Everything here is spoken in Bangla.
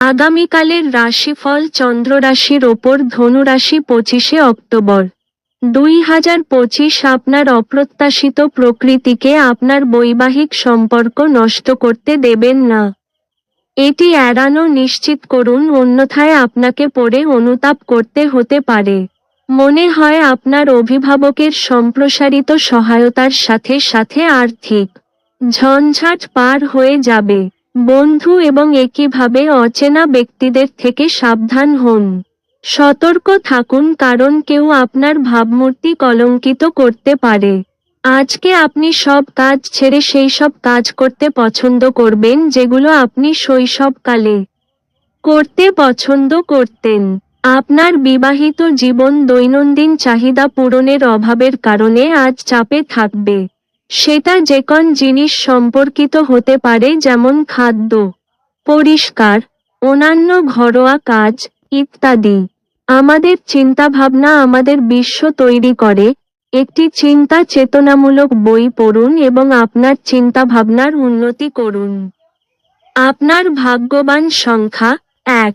আগামীকালের রাশিফল চন্দ্র রাশির ওপর ধনু রাশি পঁচিশে অক্টোবর। দুই হাজার পঁচিশ আপনার অপ্রত্যাশিত প্রকৃতিকে আপনার বৈবাহিক সম্পর্ক নষ্ট করতে দেবেন না। এটি এড়ানো নিশ্চিত করুন, অন্যথায় আপনাকে পড়ে অনুতাপ করতে হতে পারে। মনে হয় আপনার অভিভাবকের সম্প্রসারিত সহায়তার সাথে সাথে আর্থিক ঝঞ্ঝাট পার হয়ে যাবে। বন্ধু এবং একইভাবে অচেনা ব্যক্তিদের থেকে সাবধান হন। সতর্ক থাকুন কারণ কেউ আপনার ভাবমূর্তি কলঙ্কিত করতে পারে। আজকে আপনি সব কাজ ছেড়ে সেই সব কাজ করতে পছন্দ করবেন যেগুলো আপনি শৈশবকালে করতে পছন্দ করতেন। আপনার বিবাহিত জীবন দৈনন্দিন চাহিদা পূরণের অভাবের কারণে আজ চাপে থাকবে। সেটা যে কোন জিনিস সম্পর্কিত হতে পারে, যেমন খাদ্য, পরিষ্কার, অন্যান্য ঘরোয়া কাজ, ইত্যাদি। আমাদের চিন্তাভাবনা আমাদের বিশ্ব তৈরি করে। একটি চিন্তা চেতনামূলক বই পড়ুন এবং আপনার চিন্তাভাবনার উন্নতি করুন। আপনার ভাগ্যবান সংখ্যা এক।